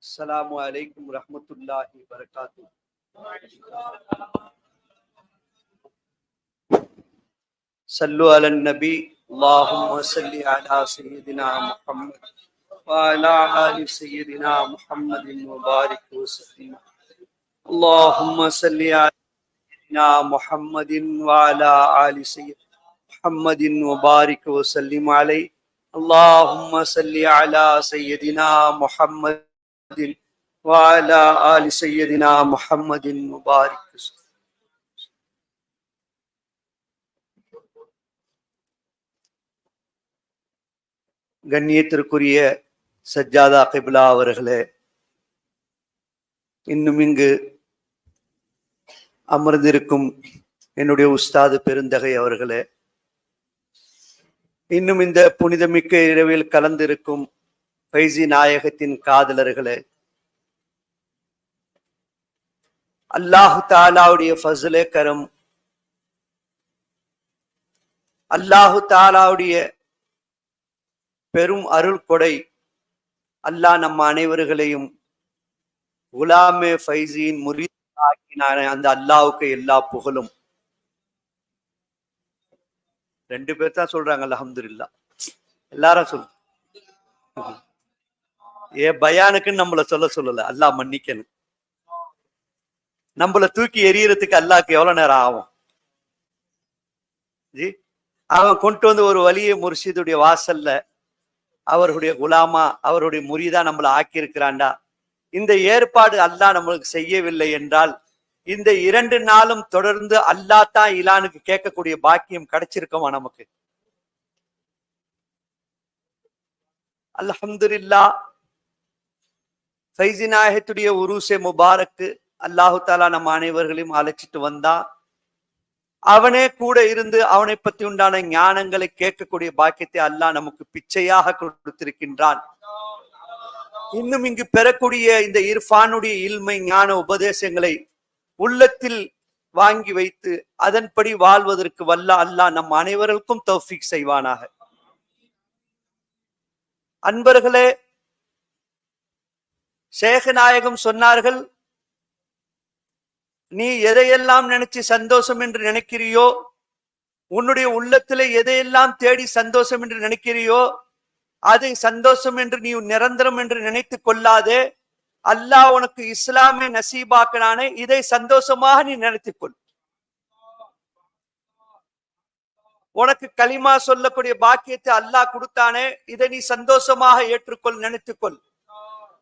السلام عليكم ورحمة الله وبركاته. صلوا على النبي. اللهم صل على سيدنا محمد وعلى آل سيدنا محمد وبارك وسلم. اللهم صل على سيدنا محمد وعلى آل سيدنا محمد وبارك وسلم عليه. اللهم صل على سيدنا محمد وعلى آل سيدنا محمد وبارك وسلم கண்ணியத்திற்குரிய சஜ்ஜாதா கிபிலா அவர்களே இன்னும் இங்கு அமர்ந்திருக்கும் என்னுடைய உஸ்தாது பெருந்தகை அவர்களே இன்னும் இந்த புனிதமிக்க இரவில் கலந்திருக்கும் பைசி நாயகத்தின் காதலர்களே அல்லாஹு தாலாவுடைய ஃபசலே கரம் அல்லாஹு தாலாவுடைய பெரும் அருள் கொடை அல்லாஹ் நம்ம அனைவர்களையும் குலாமே ஃபைசியின் முறியாக்கினான அந்த அல்லாவுக்கு எல்லா புகழும். ரெண்டு பேர் தான் சொல்றாங்க அல்ஹம்துலில்லா. எல்லாரும் சொல் ஏ பயானுக்குன்னு நம்மள சொல்ல சொல்லல அல்லாஹ் மன்னிக்கணும். நம்மள தூக்கி எரியறதுக்கு அல்லாஹ்க்கு எவ்வளவு நேரம் ஆகும்? ஜி அவன் கொண்டு வந்து ஒரு வலிய முர்ஷிதுடைய வாசல்ல அவருடைய குலாமா அவருடைய முறிதா நம்மளை ஆக்கியிருக்கிறான்டா. இந்த ஏற்பாடு அல்லாஹ் நம்மளுக்கு செய்யவில்லை என்றால் இந்த இரண்டு நாளும் தொடர்ந்து அல்லாஹ் தான் இலானுக்கு கேட்கக்கூடிய பாக்கியம் கிடைச்சிருக்கோமா நமக்கு? அல்ஹம்துல்லா ஃபைசி நாயகத்துடைய உருசே முபாரக்கு அல்லாஹு தாலா நம்ம அனைவர்களையும் அழைச்சிட்டு வந்தா அவனே கூட இருந்து அவனை பத்தி உண்டான ஞானங்களை கேட்கக்கூடிய பாக்கியத்தை அல்லாஹ் நமக்கு பிச்சையாக கொடுத்திருக்கின்றான். இன்னும் இங்கு பெறக்கூடிய இந்த இர்ஃபானுடைய இல்மை ஞான உபதேசங்களை உள்ளத்தில் வாங்கி வைத்து அதன்படி வாழ்வதற்கு வல்ல அல்லாஹ் நம் அனைவருக்கும் தௌஃபிக் செய்வானாக. அன்பர்களே சேகநாயகம் சொன்னார்கள் நீ எதையெல்லாம் நினைச்சு சந்தோஷம் என்று நினைக்கிறியோ உன்னுடைய உள்ளத்திலே எதையெல்லாம் தேடி சந்தோஷம் என்று நினைக்கிறியோ அதை சந்தோஷம் என்று நீ நிரந்தரம் என்று நினைத்து கொள்ளாதே அல்லாஹ் உனக்கு இஸ்லாமை நசீபாக்கினானே இதை சந்தோஷமாக நீ நினைத்துக்கொள். உனக்கு களிமா சொல்லக்கூடிய பாக்கியத்தை அல்லாஹ் கொடுத்தானே இதை நீ சந்தோஷமாக ஏற்றுக்கொள் நினைத்துக்கொள்.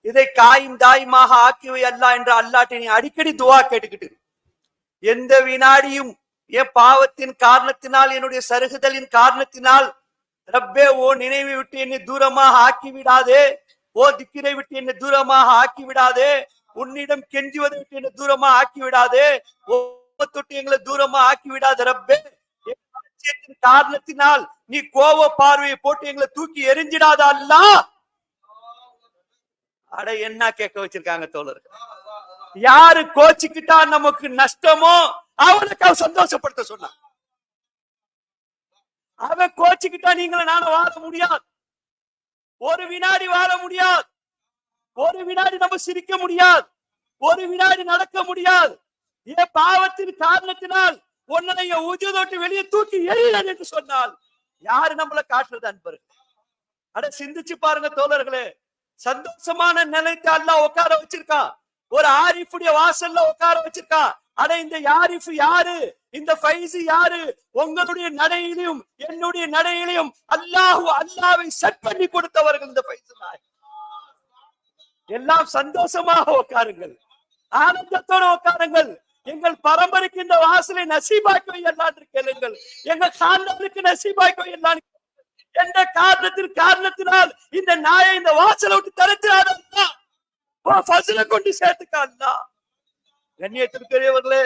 இதை காயும் தாயுமாக ஆக்கிவை அல்லா என்று அல்லாட்டை நீ அடிக்கடி துவா கேட்டுக்கிட்டு எந்த வினாடியும் என் பாவத்தின் காரணத்தினால் என்னுடைய சருகுதலின் காரணத்தினால் ரப்பே ஓ நினைவை விட்டு என்னை தூரமாக ஆக்கி விடாதே ஓ திக்கிரை விட்டு என்னை தூரமாக ஆக்கி விடாதே உன்னிடம் கெஞ்சுவதை விட்டு என்னை தூரமா ஆக்கி விடாதே தொட்டு எங்களை தூரமா ஆக்கி விடாத ரப்பே காரணத்தினால் நீ கோவ பார்வையை போட்டு எங்களை தூக்கி எரிஞ்சிடாத அல்லா. அட என்ன கேட்க வச்சிருக்காங்க தோழர் யாரு கோச்சிக்கிட்டா நமக்கு நஷ்டமோ? அவனுக்கு அவன் சந்தோஷப்படுத்த சொன்னான். அவன் கோச்சிக்கிட்டா நீங்களும் நானும் வாழ முடியாது. ஒரு வினாடி வாழ முடியாது. ஒரு வினாடி நம்ம சிரிக்க முடியாது. ஒரு வினாடி நடக்க முடியாது. ஏன் பாவத்தின் காரணத்தினால் உன்னை தொட்டு வெளியே தூக்கி எறியல் என்று சொன்னால் யாரு நம்மள காட்டுறது அன்பரு அட சிந்திச்சு பாருங்க தோழர்களே. சந்தோஷமான நிலைக்கு எல்லாம் உட்கார வச்சிருக்கான் ஒரு ஆரிஃபுடைய வாசல்ல உட்கார வச்சிருக்கான் அட இந்த யாரிஃப் யாரு? இந்த ஃபைசி யாரு? உங்களுடைய நடையிலும் என்னுடைய நடையிலும் அல்லாஹ் அல்லாவை செட் பண்ணி கொடுத்தவர்கள் இந்த ஃபைசு எல்லாம் சந்தோஷமாக உட்காருங்கள். ஆனந்தத்தோட உட்காருங்கள். எங்கள் பரம்பரைக்கு இந்த வாசலை நசீபாக்கி வையலாம் கேளுங்கள். எங்கள் காண்டலுக்கு நசீபாக்கி வையலாம் எந்த காரணத்தின் காரணத்தினால் இந்த நாயை இந்த வாசலை விட்டு தடுக்கிறாரா கொண்டு சேர்த்துக்கா கண்ணியத்திற்குரியவர்களே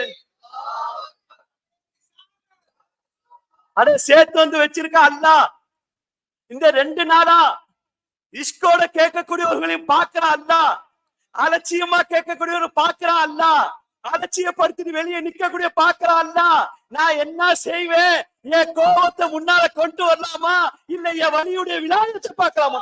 அதை சேர்த்து வந்து வச்சிருக்க அல்லா. இந்த ரெண்டு நாளா இஷ்கோட கேட்கக்கூடியவர்களையும் பாக்குறா அல்ல. அலட்சியமா கேட்கக்கூடியவர் பாக்குறா அல்ல. அலட்சியப்படுத்திட்டு வெளியே நிக்கக்கூடிய பாக்குறான் நான் என்ன செய்வேன்? என் கோபத்தை முன்னால கொண்டு வரலாமா? இல்ல என் வலியுடைய விநாயகத்தை பார்க்கலாமா?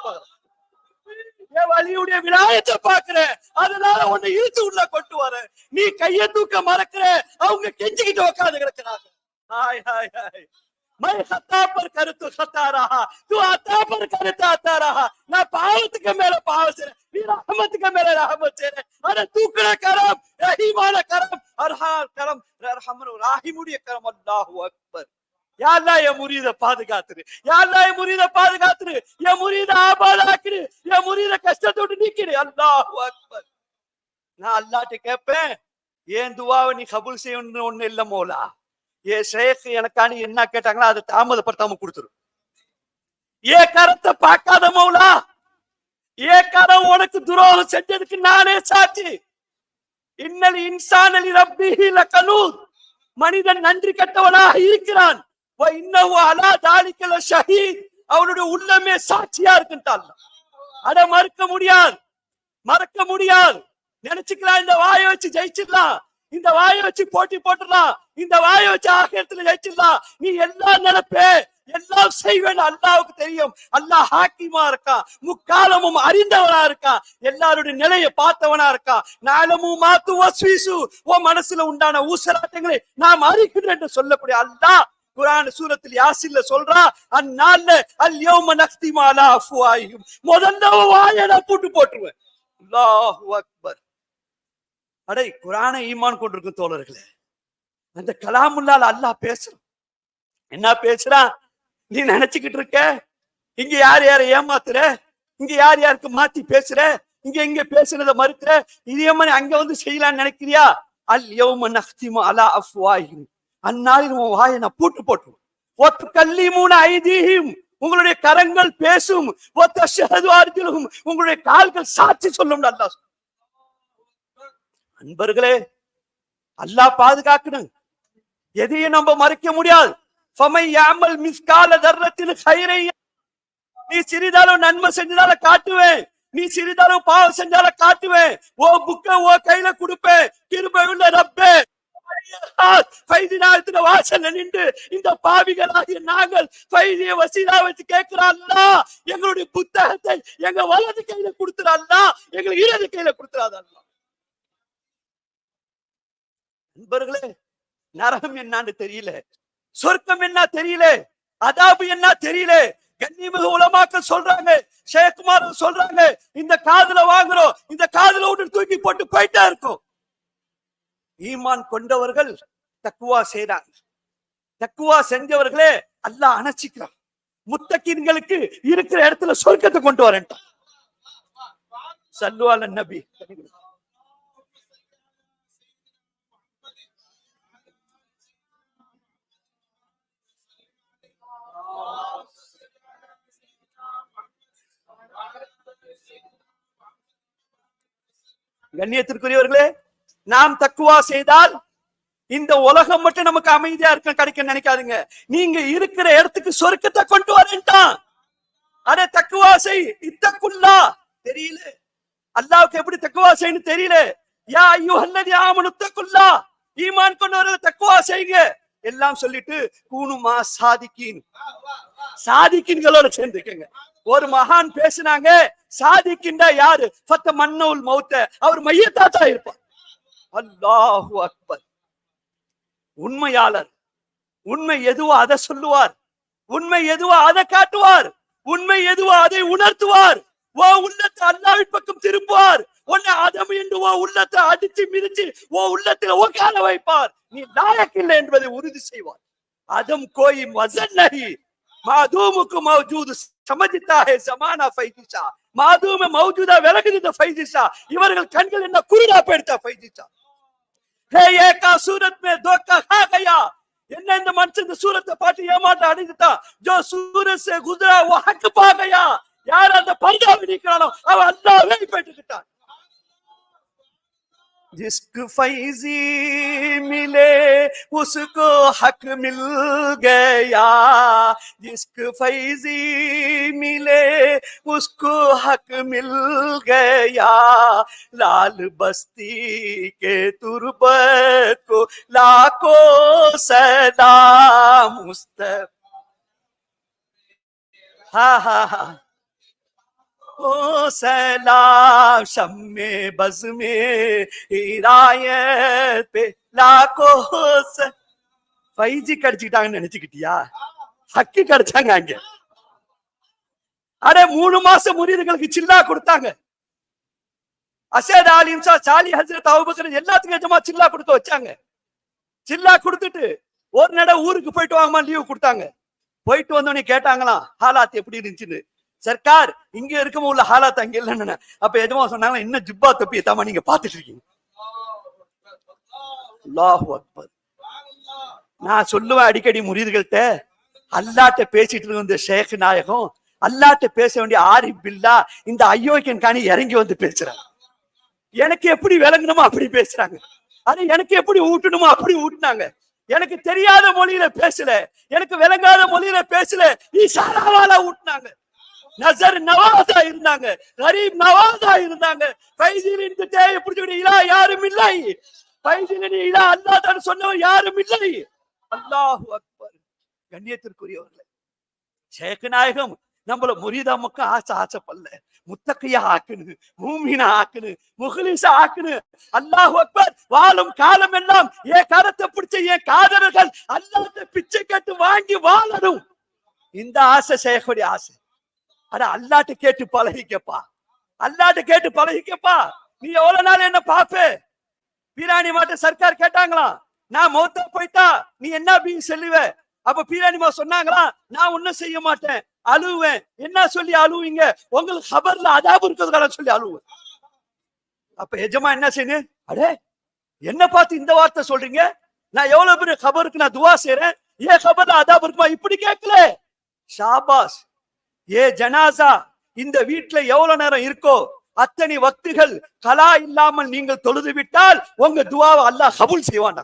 என் வலியுடைய விநாயகத்தை பாக்குறேன் அதனால உன்னை இழுத்து உள்ள கொண்டு வர நீ கைய தூக்க மறக்கிற அவங்க கெஞ்சிக்கிட்டு உட்காந்து கிடக்குறாங்க. Hi hi hi. मैं खता पर कर तू खता रहा तू आता पर करता आता रहा நான் பாவத்துக்கு மேல பாவம் செய்றேன் நீ ரஹமத்துக்கு மேல ரஹமத் செய்றேன் அட தூக்குற கரம் ரஹீமான கரம் அர்ஹார் கரம் ரஹமன் ராஹிமுடைய கரம் அல்லாஹு அக்பர் யா அல்லாஹ் என் முரீத பாதுகாத்துரு யா அல்லாஹ் என் முரீத பாதுகாத்துரு என் முரீத ஆபாதாக்குரு என் முரீத கஷ்டத்தை விட்டு நீக்கிடு அல்லாஹு அக்பர் நான் அல்லாஹ்ட்ட கேட்பேன் ஏன் துவாவை நீ கபூல் செய்யணும்னு ஒண்ணு இல்ல மோலா ஏ ஷேக் எனக்காண்டி என்ன கேட்டாங்களோ அதை தாமதப்படுத்தாம கொடுத்துரும் ஏ கரத்தை பார்க்காத மௌலா. ஏ கரம் உனக்கு துரோகம் செஞ்சதுக்கு நானே சாட்சி. இன்னல் இன்சானலி ரப்பிஹி லகனூத் மனிதன் நன்றி கெட்டவனாக இருக்கிறான். வ இன்னஹு அலா தாலிக்கல ஷஹீத். அவனுடைய உள்ளமே சாட்சியா இருக்குன்ட்டான். அட மறுக்க முடியாது. மறக்க முடியாது. நினைச்சுக்கலாம் இந்த வாயை வச்சு ஜெயிச்சிடலாம். இந்த வாயை வச்சு போட்டி போட்டுடலாம். இந்த வாயை வச்சு ஆகியத்துல ஜெயிச்சிடலாம். நீ எல்லாம் நினைப்பே எல்லாம் செய்வேன் அல்லாவுக்கு தெரியும். அல்லாஹ் ஹாக்கிமா இருக்கா முக்காலமும் அறிந்தவனா இருக்கா எல்லாருடைய நிலையை பார்த்தவனா இருக்கா. நாளமும் மாத்து வஸ்வீசு. உன் மனசுல உண்டான ஊசலாட்டங்களை நாம் அறிகிறேன் என்று சொல்லக்கூடிய அல்லாஹ் குரான் சூரத்தில் யாசில்ல சொல்றா அந்நாள்ல அல் யௌம நக்திமா அலா முதல்ல உன் வாயை நான் போட்டுருவேன். அல்லாஹு அக்பர். அடே குரானை ஈமான் கொண்டிருக்கும் தோழர்களே. அந்த கலாமுல்லால் அல்லாஹ் பேசுறான். என்ன பேசுறான்? நீ நினைச்சுக்கிட்டு இருக்க? இங்க யார் யாரை ஏமாத்துற? இங்க யார் யாருக்கு மாத்தி பேசுற? இங்க இங்க பேசுனதை மறுக்கிற? இதே மாதிரி அங்க வந்து செய்யலாம்னு நினைக்கிறியா? அல் யௌம நஹ்திமு அலா அஃப்வாஹிம். அந்நாளில் உன் வாயை நான் பூட்டு போட்டுருவேன். ஒத்து கல்லி மூணு ஐதீகம் உங்களுடைய கரங்கள் பேசும். ஒத்த ஷஹது உங்களுடைய கால்கள் சாட்சி சொல்லும் அல்லாஹ் அன்பர்களே அல்லா பாதுகாக்கணும். எதையும் நம்ம மறைக்க முடியாது. நீ சிறிதாலும் நன்மை செஞ்சதால காட்டுவேன். நீ சிறிதாலும் பாவம் செஞ்சால காட்டுவேன். ஓ புக்க ஓ கையில கொடுப்பேன். கிருபை உள்ள ரப்பே. பைதினாயத்துல வாசல்ல நின்று இந்த பாவிகளாகிய நாங்கள் பைதிய வசீலா வச்சு கேட்கிறாள்னா எங்களுடைய புத்தகத்தை எங்க வலது கையில கொடுத்துறாள்னா எங்களுக்கு இடது கையில கொடுத்துறாதல்லா நண்பர்களே நரகம் என்னன்னு தெரியல. சொர்க்கம் என்ன தெரியல? அதாபு என்ன தெரியல? கண்ணிமிகு உலமாக்கள் சொல்றாங்க சேகுமார் சொல்றாங்க இந்த காதுல வாங்குறோம் இந்த காதுல விட்டு தூக்கி போட்டு போயிட்டா இருக்கும். ஈமான் கொண்டவர்கள் தக்குவா செய்றாங்க. தக்குவா செஞ்சவர்களே அல்லாஹ் அணைச்சிக்கிறான். முத்தக்கின்களுக்கு இருக்கிற இடத்துல சொர்க்கத்தை கொண்டு வரேன்ட்டான். சல்லுவால நபி. கண்ணியத்திற்குரியவர்களே நாம் தக்குவா செய்தால் இந்த உலகம் மட்டும் நமக்கு அமைதியா இருக்க கிடைக்க நினைக்காதுங்க. நீங்க இருக்கிற இடத்துக்கு சொர்க்கத்தை கொண்டு வரேன்ட்டான். அட தக்குவா செய் இத்தக்குல்லா தெரியல. அல்லாவுக்கு எப்படி தக்குவா செய்யணும் தெரியல. யா ஐயோ அல்லது ஆமனு தக்குல்லா ஈமான் கொண்டு வர தக்குவா செய்யுங்க. எல்லாம் சொல்லிட்டு கூணுமா சாதிக்கின். சாதிக்கின்களோட சேர்ந்துக்கங்க ஒரு மகான் பேசினாங்க சாதிக்கின்ற யாரு? ஃபத்த மன்னவுல் மௌத்த அவர் மையத்தாத்தா இருப்பார். அல்லாஹு அக்பர். உண்மையாளர். உண்மை எதுவோ அதை சொல்லுவார். உண்மை எதுவோ அதை காட்டுவார். உண்மை எதுவோ அதை உணர்த்துவார். ஓ உள்ளத்தை அல்லாவின் பக்கம் திரும்புவார். உன்னை அதம் என்று ஓ உள்ளத்தை அடிச்சு மிதிச்சு ஓ உள்ளத்துல உட்கார வைப்பார். நீ நாயக்கில்லை என்பதை உறுதி செய்வார். அதம் கோயில் வசன் நகி. மாதூமுக்கு மௌஜூது சமஜித்தா ஹே சமானா ஃபைஜிஷா. மாதூம மௌஜூதா விலகுதித்த ஃபைஜிஷா. இவர்கள் கண்கள் என்ன குருடா போயிடுச்சா ஃபைஜிஷா. ஹே ஏகா சூரத் மே தோக்கா ஹா கயா. என்ன இந்த மனுஷன் இந்த சூரத்தை பார்த்து ஏமாட்ட அடைஞ்சுட்டான் ஜோ சூரத் சே குஜரா வஹக் பா கயா. யார் அந்த பர்தாவை நீக்கிறானோ அவன் அல்லாவே போயிட்டு जिसको फैजी मिले, उसको हक मिल गया। जिसको फैजी मिले, उसको हक मिल गया। लाल बस्ती के तुरबत को लाखों सलाम मुस्तफ़ा हा हा हा। सलाम शम्मे बज में हिदायत पे लाखों ஃபைவ் ஜி கிடைச்சிக்கிட்டாங்கன்னு நினைச்சுக்கிட்டியா ஹக்கி கிடைச்சாங்க அங்க அட மூணு மாசம் முறியதுகளுக்கு சில்லா கொடுத்தாங்க அசேத் ஆலிம்சா சாலி ஹசரத் அவுபக்கர் எல்லாத்துக்கும் எஜமா சில்லா கொடுக்க வச்சாங்க சில்லா கொடுத்துட்டு ஒரு நட ஊருக்கு போயிட்டு வாங்கம்மா லீவு கொடுத்தாங்க போயிட்டு வந்தோடனே கேட்டாங்களாம் ஹாலாத் எப்படி இருந்துச்சுன்னு சர்க்கார் இங்க இருக்கும் உள்ள ஹாலாத் அங்க இல்லைன்னு அப்ப எஜமா சொன்னாங்க? இன்னும் ஜிப்பா தொப்பி தாமா நீங்க பாத்துட்டு இருக்கீங்க. அக்பர். நான் சொல்லுவேன் அடிக்கடி முறியதுகள்கிட்ட அல்லாட்ட பேசிட்டு இருக்க இந்த ஷேக் நாயகம் அல்லாட்ட பேச வேண்டிய ஆரி பில்லா இந்த அயோக்கியன் காணி இறங்கி வந்து பேசுறாங்க எனக்கு எப்படி விளங்கணுமோ அப்படி பேசுறாங்க. அது எனக்கு எப்படி ஊட்டணுமோ அப்படி ஊட்டினாங்க. எனக்கு தெரியாத மொழியில பேசல. எனக்கு விளங்காத மொழியில பேசல. இஷாராவால ஊட்டினாங்க. நசர் நவாதா இருந்தாங்க. கரீப் நவாசா இருந்தாங்க. பைசிலின் தேவை பிடிச்சிக்கிட்டு இலா யாரும் இல்லை. பைசிலின் இலா அல்லா தான் சொன்னவர் யாரும் இல்லை. அல்லாஹு அக்பர். கண்ணியத்திற்குரியவர்களே சேகநாயகம் நம்மள முறிதா ஆசை ஆசைப்படல. முத்தக்கையா ஆக்குனு மூமினா ஆக்குனு முகலிசா ஆக்குனு. அல்லாஹ் அக்பர் வாழும் காலம் எல்லாம் என் கரத்தை பிடிச்ச என் காதலர்கள் அல்லாத பிச்சை கட்டு வாங்கி வாழணும். இந்த ஆசை செய்யக்கூடிய ஆசை. அட அல்லாட்ட கேட்டு பழகிக்கப்பா. அல்லாட்ட கேட்டு பழகிக்கப்பா. நீ எவ்வளவு நாள் என்ன பாப்பே பீராணி மாட்ட சர்க்கார் கேட்டாங்களாம் நான் மௌத்தா போயிட்டா நீ என்ன அப்படின்னு சொல்லுவ? அப்ப பீராணிமா சொன்னாங்களா? நான் ஒண்ணும் செய்ய மாட்டேன். அழுவேன். என்ன சொல்லி அழுவீங்க? உங்களுக்கு ஹபர்ல அதாபு இருக்கிறதுக்காக சொல்லி அழுவேன். அப்ப எஜமா என்ன செய்யணும் அடே என்ன பார்த்து இந்த வார்த்தை சொல்றீங்க? நான் எவ்வளவு பெரிய கபருக்கு நான் துவா செய்யறேன் ஏன் கபர்ல அதாபு இருக்குமா? இப்படி கேட்கல. ஷாபாஸ். ஏ ஜனாசா இந்த வீட்டுல எவ்வளவு நேரம் இருக்கோ அத்தனை வக்துகள் கலா இல்லாமல் நீங்கள் தொழுது விட்டால் உங்க துவாவை அல்லாஹ் கபுல் செய்வான்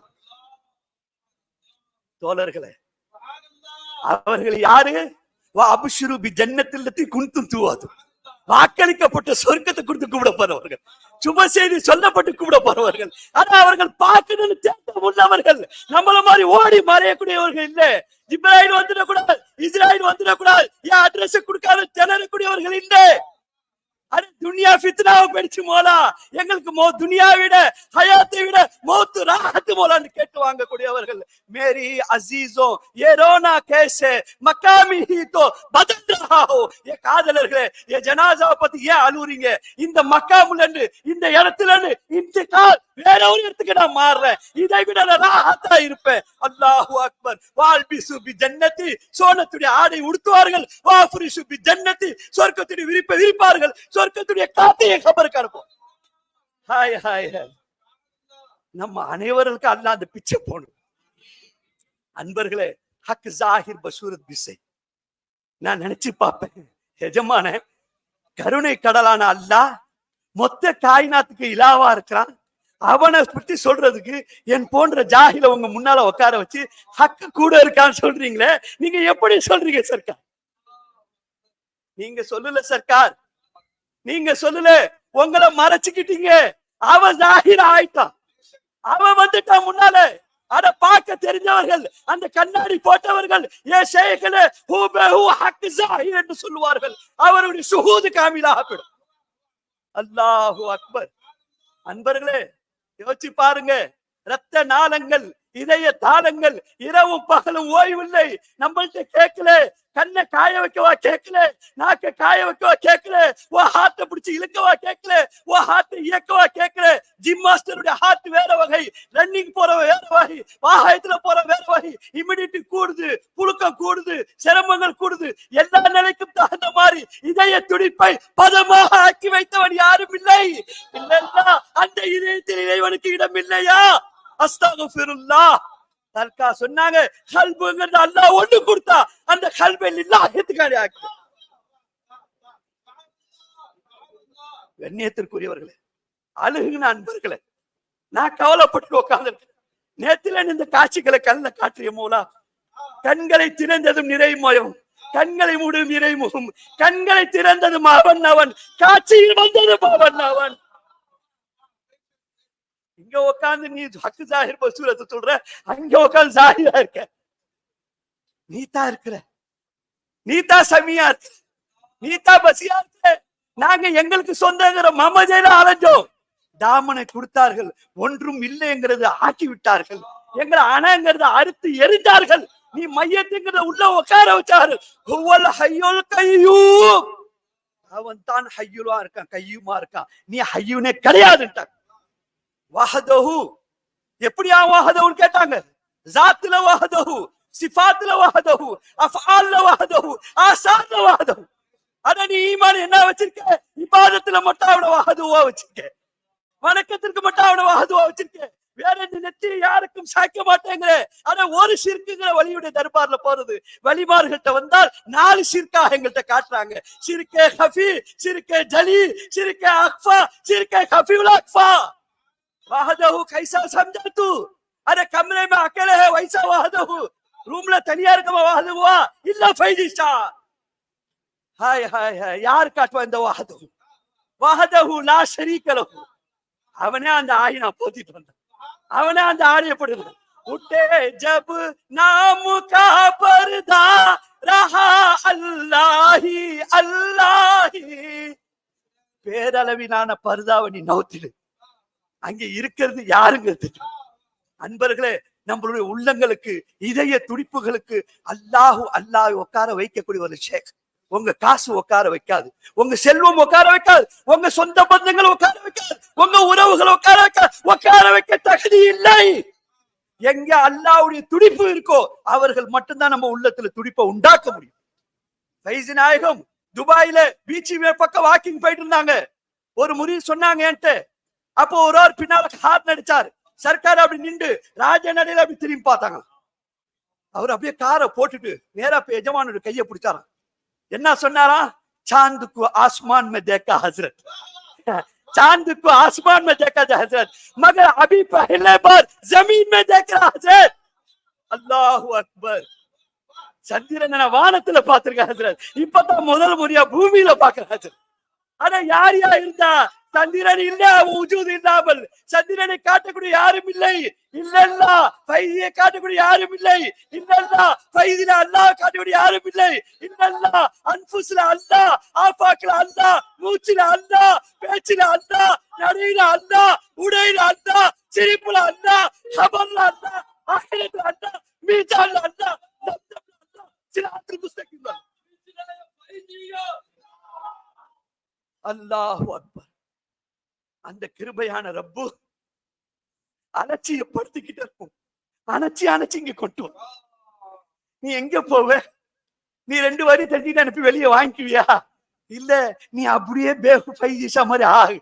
தோழர்களே அவர்கள் யாரு? அபிஷுரு ஜன்னத்தில் குந்தும் தூவாது வாக்களிக்கப்பட்ட சொர்க்கத்தை கொடுத்து கூப்பிட போறவர்கள். சுப செய்தி சொல்லப்பட்டு கூப்பிட போறவர்கள் ஆனா அவர்கள் பார்க்கணும்னு தேட்டம் உள்ளவர்கள். நம்மள மாதிரி ஓடி மறையக்கூடியவர்கள் இல்ல. இப்ராஹிம் வந்துடக்கூடாது இஸ்ராயல் வந்துடக்கூடாது. என் அட்ரஸ் கொடுக்காத திணறக்கூடியவர்கள் இல்லை. அரு துனியா ஃபித்னாவை படிச்சு மோலா. எங்களுக்கு மோ துனியா விட ஹயாத்தை விட மோத்து ராஹத்து மோலான்னு கேட்டு வாங்கக்கூடியவர்கள். மேரி அசீஸோ ஏரோனா கேஷே மக்காமி ஹீதோ பதன்ராஹோ. ஏ காதலர்களே ஏ ஜனாசாவை பத்தி ஏன் அழுவுறீங்க? இந்த மக்காமுலன்னு இந்த இடத்துலன்னு இந்த கால் வேற ஒரு இடத்துக்கு நான் மாறுறேன். இதை விட நான் ராஹத்தா இருப்பேன். அல்லாஹு அக்பர். வால்பி சுபி ஜன்னத்தி. சோனத்துடைய ஆடை உடுத்துவார்கள். வாஃபுரி சுபி ஜன்னத்தி. சொர்க்கத்துடைய விரிப்பை விரிப்பார்கள். சொர்க்கத்துடைய காத்தையை கபருக்கு அனுப்பும் ஹாய் ஹாய் ஹாய். நம்ம அனைவருக்கும் அல்ல அந்த பிச்சை போகணும் அன்பர்களே ஹக் ஜாகிர் பசூரத் பிசை. நான் நினைச்சு பார்ப்பேன். எஜமான கருணை கடலான அல்லாஹ் மொத்த காயினாத்துக்கு இலாவா இருக்கிறான். அவனை பத்தி சொல்றதுக்கு என் போன்ற ஜாகில உங்க முன்னால உட்கார வச்சு ஹக்கு கூட இருக்கான்னு சொல்றீங்களே? நீங்க எப்படி சொல்றீங்க சர்க்கார்? நீங்க சொல்லல சர்க்கார். நீங்க சொல்லல உங்களை மறைச்சுக்கிட்டீங்க. அவன் ஜாகிர ஆயிட்டான் அவன் வந்துட்டான் முன்னால. அத பார்க்க தெரிஞ்சவர்கள் அந்த கண்ணாடி போட்டவர்கள் ஏ ஷேഖിനെ ஹூபஹு ஹக்கு ஜாஹிர் என்று சொல்லுவார்கள். அவருடைய சுகூது காமிலாக போயிடும். அல்லாஹு அக்பர். அன்பர்களே யோசிச்சு பாருங்க ரத்த நாளங்கள் இதய தாளங்கள் இரவும் பகலும் ஓய்வில்லை. நம்மள்கிட்ட கேட்கல. கண்ணை காய வைக்கவா கேட்கல. நாக்க காய வைக்கவா கேட்கல. ஓ ஹார்ட்ட பிடிச்சி இழுக்கவா கேட்கல. ஓ ஹார்ட்டை இயக்கவா கேட்கல. ஜிம் மாஸ்டருடைய ஹார்ட் வேற வகை. ரன்னிங் போற வேற வகை. வாகனத்துல போற வேற வகை. இம்யூனிட்டி கூடுது. புழுக்கம் கூடுது. சிரமங்கள் கூடுது. எல்லா நிலைக்கும் தகுந்த மாதிரி இதய துடிப்பை பதமாக ஆக்கி வைத்தவன் யாரும் இல்லை. இல்லைன்னா அந்த இதயத்தில் இறைவனுக்கு இடம் இல்லையா அஸ்தகுஃபிருல்லா. தல்கா சொன்னாங்க கல்புங்கிறது அல்லாஹ் ஒண்ணு கொடுத்தா அந்த கல்பை இல்லாஹத்துக்காரி ஆக்கி கண்ணியத்திற்குரியவர்களே அழுகுன அன்பர்களே நான் கவலைப்பட்டு உட்கார்ந்து நேத்துல இந்த காட்சிகளை கல்ல காற்றிய மூலா கண்களை திறந்ததும் நிறைமயம் கண்களை மூடும் இறைமுகம் கண்களை திறந்ததும் அவன் அவன் காட்சியில் வந்ததும் அவன் அவன். இங்க உட்கார்ந்து நீ ஹக்கு ஜாகிர் பசூரத்தை சொல்ற? அங்க உட்காந்து ஜாகிரா இருக்க. நீத்தா இருக்கிற. நீத்தா சமியா இருக்க நீத்தா பசியா இருக்க நாங்க எங்களுக்கு சொந்தங்கிற மமதையில அலைஞ்சோம். தாமனை கொடுத்தார்கள். ஒன்றும் இல்லைங்கிறது ஆக்கி விட்டார்கள் எங்களை அணங்கிறத அறுத்து எரிஞ்சார்கள். நீ மையத்துங்கிறத உள்ள உட்கார வச்சாரு. அவன் தான் ஹையுலா இருக்கான் கையுமா இருக்கான். நீ ஹையுனே கிடையாதுட்டான் வஹதஹு. எப்படியா வஹதஹுன்னு கேட்டாங்க? ஜாத்துல வஹதஹு சிஃபாத்துல வஹதஹு அஃஆல்ல வஹதஹு ஆசார்ல வஹதஹு. அட நீ ஈமான் என்ன வச்சிருக்க? இபாதத்துல மட்டும் அவன வஹதுவா வச்சிருக்க. வணக்கத்திற்கு மட்டும் அவன வஹதுவா வச்சிருக்க. வேற இந்த நெத்தி யாருக்கும் சாய்க்க மாட்டேங்கிற. ஆனா ஒரு சிற்குங்கிற வழியுடைய தர்பார்ல போறது. வழிமார்கள்ட்ட வந்தால் நாலு சிற்காக எங்கள்கிட்ட காட்டுறாங்க. சிறுக்கே ஹஃபி சிறுக்கே ஜலி சிறுக்கே அக்ஃபா சிறுக்கே ஹஃபியுல் அக்ஃபா. वहदहू कैसा समझा तू अरे कमरे में अकेले है वैसा वहदहू रूम ல தனியா இருக்க வஹதுவா இல்ல ஃபைதிஷா ஹாய் ஹாய் ஹாய் யார் காட்டுவா இந்த வஹதஹு வஹதஹு லா ஷரீக லஹு அவனே அந்த ஆயினா போத்திட்டு வந்தான் அவனே அந்த ஆடிய போட்டு உட்டே ஜப் நாமு கா பர்தா ரஹா அல்லாஹி அல்லாஹி பேரளவிலான பர்தாவை நீ நவுத்திடு அங்க இருக்கிறது யாருங்கிறது அன்பர்களே நம்மளுடைய உள்ளங்களுக்கு இதய துடிப்புகளுக்கு அல்லாஹு அல்லாஹ் உட்கார வைக்கக்கூடிய ஒரு ஷேக். உங்க காசு உட்கார வைக்காது. உங்க செல்வம் உட்கார வைக்காது. உங்க சொந்த பந்தங்கள் உட்கார வைக்காது. உங்க உறவுகள் உட்கார வைக்காது. உட்கார வைக்க தகுதி இல்லை. எங்க அல்லாஹ்வுடைய துடிப்பு இருக்கோ அவர்கள் மட்டும்தான் நம்ம உள்ளத்துல துடிப்பை உண்டாக்க முடியும். ஃபைஸ் நாயகம் துபாயில பீச்சு பக்கம் வாக்கிங் போயிட்டு இருந்தாங்க. ஒரு முறி சொன்னாங்க என்கிட்ட அப்போ ஒரு ஆள் பின்னால ஹார்ன் அடிச்சாரு சர்க்கார் அப்படி நின்று ராஜ நடையில அப்படி திரும்பி பார்த்தாங்க அவர் அப்படியே காரை போட்டுட்டு நேரா போய் எஜமானோட கையை பிடிச்சாராம் என்ன சொன்னாரா சாந்துக்கு ஆஸ்மான் में देखा हजरत चांद को आसमान में देखा जा हजरत मगर अभी पहले बार जमीन में देख रहा हजरत அல்லாஹு அக்பர் சந்திரனை நான் வானத்துல பாத்திருக்கேன் ஹசரத் இப்பதான் முதல் முறையா பூமியில பாக்குறேன் ஹசரத் ஆனா யார் யார் இருந்தா சந்திரன் இல்ல உஜூது இல்லாமல். சந்திரனை காட்டக்கூடிய யாரும் இல்லை. இல்லல்லா பைதியை காட்டக்கூடிய யாரும் இல்லை. இல்லல்லா பைதில அல்லாஹ் காட்டக்கூடிய யாரும் இல்லை. இல்லல்லா அன்புஸ்ல அல்லாஹ் ஆபாக்ல அல்லாஹ் மூச்சில அல்லாஹ் பேச்சில அல்லாஹ் நடையில அல்லாஹ் உடையில அல்லாஹ் சிரிப்புல அல்லாஹ் ஹபர்ல அல்லாஹ் ஆகிரத்துல அல்லாஹ் மீஜான்ல அல்லாஹ் சில அல்லாஹ் சிராத்துல் அல்லாஹ் அக்பர். அந்த கிருபையான ரப்பு அலட்சியப்படுத்திக்கிட்டு இருக்கும் அணைச்சி அணைச்சி இங்க கொண்டு வரும். நீ எங்க போவ? நீ ரெண்டு வரி தட்டிட்டு அனுப்பி வெளியே வாங்கிக்குவியா? இல்ல நீ அப்படியே பேகு பைஜிஷா மாதிரி ஆகு.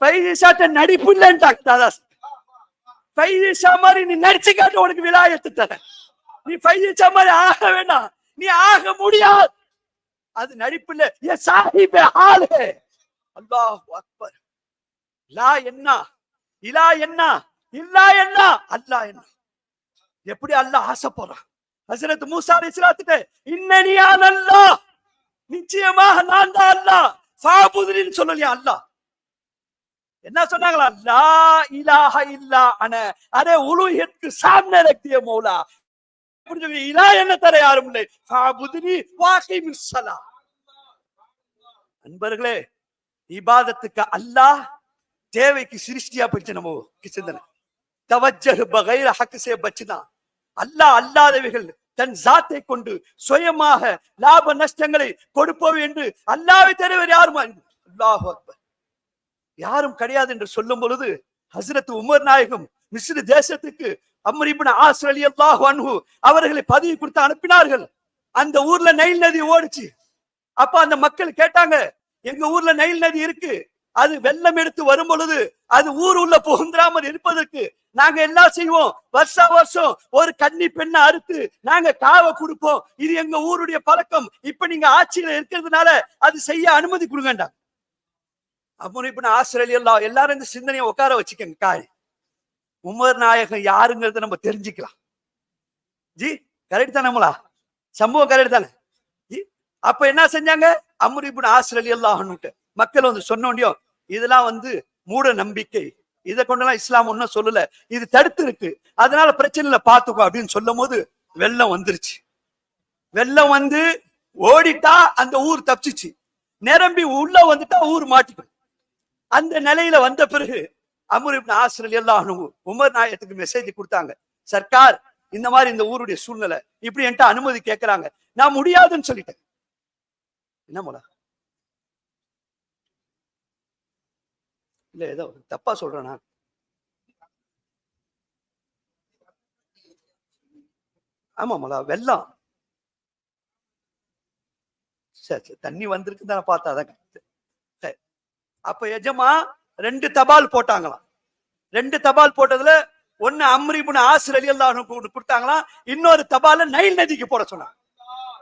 பைஜிஷாட்ட நடிப்பு இல்லைன்ட்டாங்க தாதாஸ் பைஜிஷா மாதிரி நீ நடிச்சு காட்டு உனக்கு எடுத்து தர நீ பைஜிஷா மாதிரி ஆக வேண்டாம் நீ ஆக முடியாது. அது நடிப்பு இல்ல. ஏ சாஹிபே ஆளு. அல்லாஹ் அக்பர். லா என்ன? இலா என்ன? இல்லா என்ன? அல்லாஹ் என்ன? எப்படி அல்லாஹ் ஆசைப்படுறான்? ஹசரத் மூசா அலைஹிஸ்ஸலாத்துக்கு இன்னனியா அல்லாஹ் நிச்சயமாக நான் தான் அல்லாஹ் ஃபாபுதுலின்னு சொல்லலையா அல்லாஹ்? என்ன சொன்னாங்களா? லா இலாஹ இல்லா அன. அரே உலுஹியத்துக்கு சாமனே ரக்திய மௌலா. புரிஞ்சு இலா என்ன தர யாரும் இல்லை. ஃபாபுதுனி வாகிமிஸ் மிஸ்ஸலா அன்பர்களே இபாதத்துக்கு அல்லாஹ் தேவைக்கு சிருஷ்டியா போயிடுச்சு நம்ம சிந்தனை தவஜஹ் பகைர ஹக் சே பச்சுனா. அல்லாஹ் அல்லாதவைகள் தன் சாத்தை கொண்டு சுயமாக லாப நஷ்டங்களை கொடுப்போம் என்று அல்லாவை தருவர் யாருமா? யாரும் அல்லாஹ் யாரும் கிடையாது என்று சொல்லும் பொழுது ஹசரத் உமர் நாயகம் மிஸ்ரு தேசத்துக்கு அம்ர் ஆசிரலி ஆஸ் அன்ஹு அவர்களை பதவி கொடுத்து அனுப்பினார்கள். அந்த ஊர்ல நைல் நதி ஓடுச்சு. அப்ப அந்த மக்கள் கேட்டாங்க எங்க ஊர்ல நைல் நதி இருக்கு. அது வெள்ளம் எடுத்து வரும் பொழுது அது ஊர் உள்ள புகுந்திராமல் இருப்பதற்கு நாங்க எல்லாம் செய்வோம்? வருஷா வருஷம் ஒரு கன்னி பெண்ணை அறுத்து நாங்க காவை கொடுப்போம். இது எங்க ஊருடைய பழக்கம். இப்ப நீங்க ஆட்சியில இருக்கிறதுனால அது செய்ய அனுமதி கொடுங்கண்டா அப்புறம் இப்ப ஆஸ்திரேலியா எல்லாரும் இந்த சிந்தனையை உட்கார வச்சுக்கோங்க காய். உமர் நாயகம் யாருங்கிறத நம்ம தெரிஞ்சுக்கலாம். ஜி கரெக்ட் தானேங்களா சம்பவம் கரெக்ட் தானே? ஜி அப்ப என்ன செஞ்சாங்க? அம்ரிபுன் ஆஸ்திரேலியா மக்கள் வந்து சொன்னோண்டியோ இதெல்லாம் வந்து மூட நம்பிக்கை. இதை கொண்டெல்லாம் இஸ்லாம் ஒன்றும் சொல்லல. இது தடுத்து இருக்கு. அதனால பிரச்சனை இல்லை பாத்துக்கோ அப்படின்னு சொல்லும் போது வெள்ளம் வந்துருச்சு. வெள்ளம் வந்து ஓடிட்டா அந்த ஊர் தப்பிச்சிச்சு. நிரம்பி உள்ள வந்துட்டா ஊர் மாட்டிக்கும். அந்த நிலையில வந்த பிறகு அமர் இப்னு ஆசிரியர் எல்லாம் உமர் நாயத்துக்கு மெசேஜ் கொடுத்தாங்க. சர்க்கார் இந்த மாதிரி இந்த ஊருடைய சூழ்நிலை. இப்படி என்கிட்ட அனுமதி கேட்கறாங்க நான் முடியாதுன்னு சொல்லிட்டேன். என்ன போல இல்ல ஏதோ தப்பா சொல்றேனா ஆமாமலா வெள்ளம். சரி சரி தண்ணி வந்திருக்கு தானே பார்த்தாதான் சரி. அப்ப எஜமா ரெண்டு தபால் போட்டாங்களாம். ரெண்டு தபால் போட்டதுல ஒண்ணு அம்ரிபுன் ஆசிரியர் கொடுத்தாங்களாம் இன்னொரு தபால நைல் நதிக்கு போட சொன்னாங்க.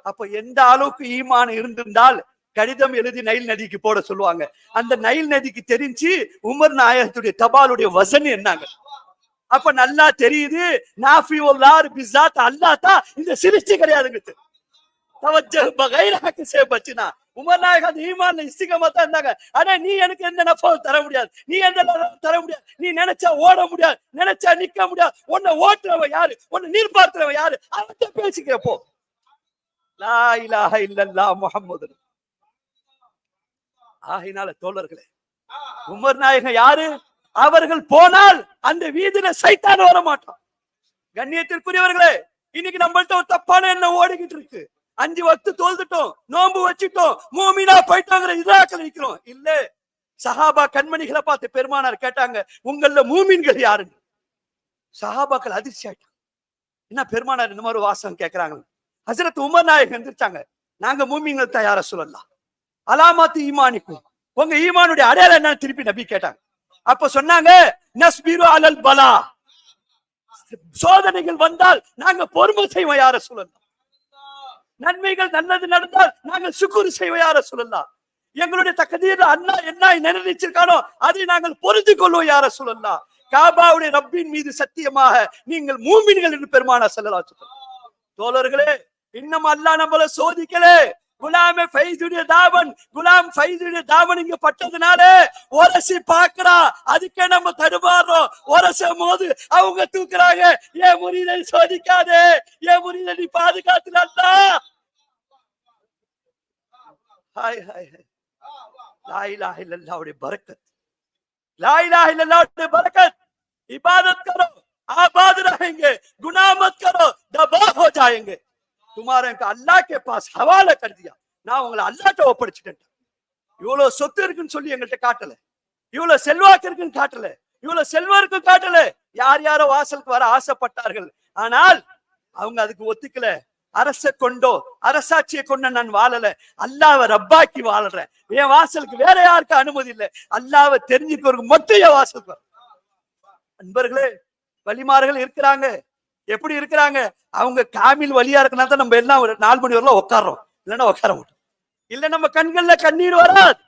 அப்ப எந்த அளவுக்கு ஈமான் இருந்திருந்தால் கடிதம் எழுதி நைல் நதிக்கு போட சொல்லுவாங்க. அந்த நைல் நதிக்கு தெரிஞ்சு உமர் நாயகத்துடைய தபாலுடைய வசன் என்னங்க? அப்ப நல்லா தெரியுது நாஃபி ஒல்லார் அல்லா தான் இந்த சிருஷ்டி கிடையாதுங்க தவஜஹ் பகைராக்கு சே உமர் நாயக் ஈமான்ல இஸ்திகமா தான் இருந்தாங்க. ஆனா நீ எனக்கு எந்த நஃபல் தர முடியாது. நீ எந்த தர முடியாது. நீ நினைச்சா ஓட முடியாது. நினைச்சா நிக்க முடியாது. உன்னை ஓட்டுறவன் யாரு? உன்னை நீர் பார்க்கிறவன் யாரு அவன் பேசிக்கிறப்போ லா இலாஹ இல்லல்லாஹ் முஹம்மது. ஆகினால தோழர்களே உமர் நாயகம் யாரு? அவர்கள் போனால் அந்த வீதியில சைத்தான் வர மாட்டான். கண்ணியத்திற்குரியவர்களே இன்னைக்கு நம்மள்ட்ட ஒரு தப்பான எண்ணம் ஓடிக்கிட்டு இருக்கு. அஞ்சு வக்து தோல்ந்துட்டோம் நோன்பு வச்சுட்டோம் மூமினா போயிட்டாங்கிற இதாக்கள் நிக்கிறோம். இல்ல சஹாபா கண்மணிகளை பார்த்து பெருமானார் கேட்டாங்க உங்கள மூமின்கள் யாருங்க சஹாபாக்கள் அதிர்ச்சி ஆயிட்டாங்க. என்ன பெருமானார் இந்த மாதிரி வாசகம் கேட்கறாங்க ஹசரத் உமர் நாயக் எந்திரிச்சாங்க. நாங்க மூமிங்கள் தயார சொல்லலாம் அலாமாத்து ஈமானிக்கும். உங்க ஈமானுடைய அடையாளம் என்னன்னு திருப்பி நபி கேட்டாங்க. அப்ப சொன்னாங்க அலல் பலா. சோதனைகள் வந்தால் நாங்க பொறுமை செய்வோம் யார சொல்லலாம் நன்மைகள் நல்லது நடந்தால் நாங்கள் சுக்குரு செய்வோம் யார சொல்லலாம் எங்களுடைய தக்கதீர் அண்ணா என்ன நினைச்சிருக்கானோ அதை நாங்கள் பொறுத்து கொள்வோம் யார சொல்லலாம் காபாவுடைய ரப்பின் மீது சத்தியமாக நீங்கள் மூமின்கள் என்று பெருமானா செல்லலாம் தோழர்களே இன்னும் அல்லாஹ் நம்மள சோதிக்கலே குலாமே ஃபைதுடைய தாவன் குலாம் ஃபைதுடைய தாவன் இங்க பட்டதுனால உரசி பாக்குறா அதுக்கே நம்ம தடுமாறுறோம் உரசும் போது அவங்க தூக்குறாங்க ஏன் முறியதை சோதிக்காதே ஏன் முறியதை நீ பாதுகாத்துல ஹாய் ஹாய் ஹாய் லா இலாஹ இல்லல்லாஹ்வுடைய बरकत ला इलाहा इल्लल्लाह बरकत इबादत करो आबाद रहेंगे गुनाह मत करो दबा हो जाएंगे तुम्हारे को अल्लाह के पास हवाला कर दिया நான் உங்களை அல்லாட்ட ஒப்படைச்சிட்டேன் இவ்வளவு சொத்து இருக்குன்னு சொல்லி எங்கள்கிட்ட காட்டல இவ்வளவு செல்வாக்கு இருக்குன்னு காட்டல இவ்வளவு செல்வம் இருக்கு காட்டல யார் யாரோ வாசலுக்கு வர ஆசைப்பட்டார்கள் ஆனால் அவங்க அதுக்கு ஒத்துக்கல அரச கொண்டோ அரசாட்சியை கொண்ட நான் வாழல அல்லாவை ரப்பாக்கி வாழறேன் என் வாசலுக்கு வேற யாருக்கும் அனுமதி இல்லை அல்லாவை தெரிஞ்சுக்கிறவருக்கு மட்டும் என் வாசலுக்கு வரும். அன்பர்களே வழிமார்கள் இருக்கிறாங்க எப்படி இருக்கிறாங்க அவங்க காமில் வழியா இருக்கனா தான் நம்ம எல்லாம் ஒரு நாலு மணி வரலாம் உட்கார்றோம் இல்லைன்னா உட்கார மாட்டோம் இல்ல நம்ம கண்கள்ல கண்ணீர் வராது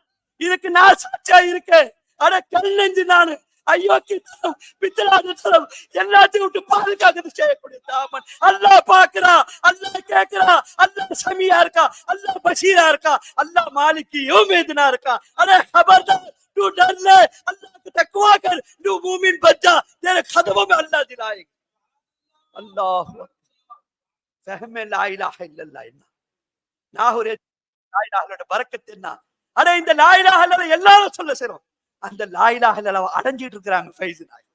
இதுக்கு நான் சாட்சியா இருக்கேன் அட கல் நெஞ்சு நானு ஐயோ கித்தனம் பித்தலாதனம் எல்லாத்தையும் விட்டு பாதுகாக்கிறது செய்யக்கூடிய தாமன் அல்லாஹ் பாக்குறான் அல்லாஹ் கேக்குறான் அல்லாஹ் சமியா இருக்கா அல்லாஹ் பஷீரா இருக்கா அல்லாஹ் மாலிக்கு யோமேதனா இருக்கா अरे खबरदार तू डर ले अल्लाह को तकवा कर तू मूमिन बन जा तेरे कदमों में अल्लाह दिलाएगा அல்லாஹ் சகமே லாயிலாக இல்லல்லா என்ன நாகூர் லாயிலாகலோட பறக்கத்து என்ன ஆனா இந்த லாயிலாக எல்லாரும் சொல்ல சேரும் அந்த லாயிலாக அடைஞ்சிட்டு இருக்கிறாங்க ஃபைஸ் நாய்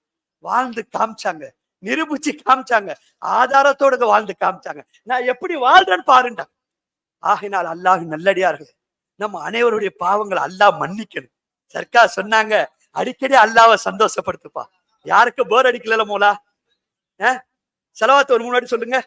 வாழ்ந்து காமிச்சாங்க நிரூபிச்சு காமிச்சாங்க ஆதாரத்தோடு வாழ்ந்து காமிச்சாங்க நான் எப்படி வாழ்றேன்னு பாருண்டாங்க ஆகினால் அல்லாஹ் நல்லடியார்கள் நம்ம அனைவருடைய பாவங்களை அல்லாஹ் மன்னிக்கணும் சர்க்கார் சொன்னாங்க அடிக்கடி அல்லாவை சந்தோஷப்படுத்துப்பா யாருக்கு போர் அடிக்கல மூலா செலவாத்து ஒரு முன்னாடி சொல்லுங்க.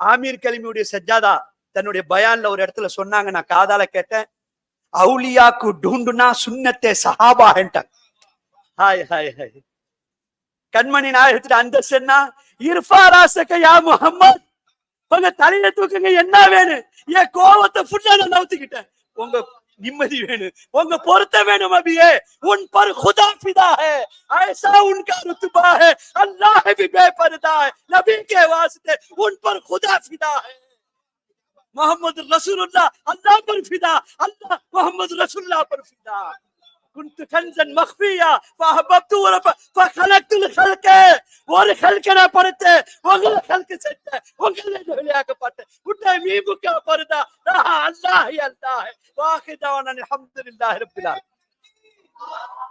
ஆமீர் கலிமியுடைய சஜ்ஜாதா தன்னுடைய பயான்ல ஒரு இடத்துல சொன்னாங்க நான் காதால கேட்டேன். அவுலியாக்கு டூண்டுனா சுண்ணத்தே சஹாபா ஹாய் ஹாய் ஹாய். கண்மணி நாயகத்துல அந்த சென்னா இர்ஃபா ராசக யா முஹம்மத் உங்க தலையில தூக்குங்க என்ன வேணும் என் கோவத்தை ஃபுல்லா நான் நவுத்திக்கிட்டேன் உங்க நிம்மதி வேணும் உங்க பொருத்த வேணும் அபியே உன் பர் खुदा फिदा है ऐसा उनका रुतबा है अल्लाह भी बेपर्दा है नबी के वास्ते उन पर खुदा फिदा है मोहम्मद रसूलुल्लाह अल्लाह पर फिदा अल्लाह मोहम्मद रसूलुल्लाह पर फिदा كنت كنزا مخفيا فاحببت ورب فخلقت الخلق ஒரு خلق நான் படைத்தேன் உங்களை خلق செஞ்சேன் உங்களை வெளியாக்கப்பட்டேன் உன்னை மீமுக்கா பருதா அல்லாஹ் அல்லாஹ் வாஹிதவன் அல்ஹம்துலில்லாஹி ரப்பில் ஆலமீன்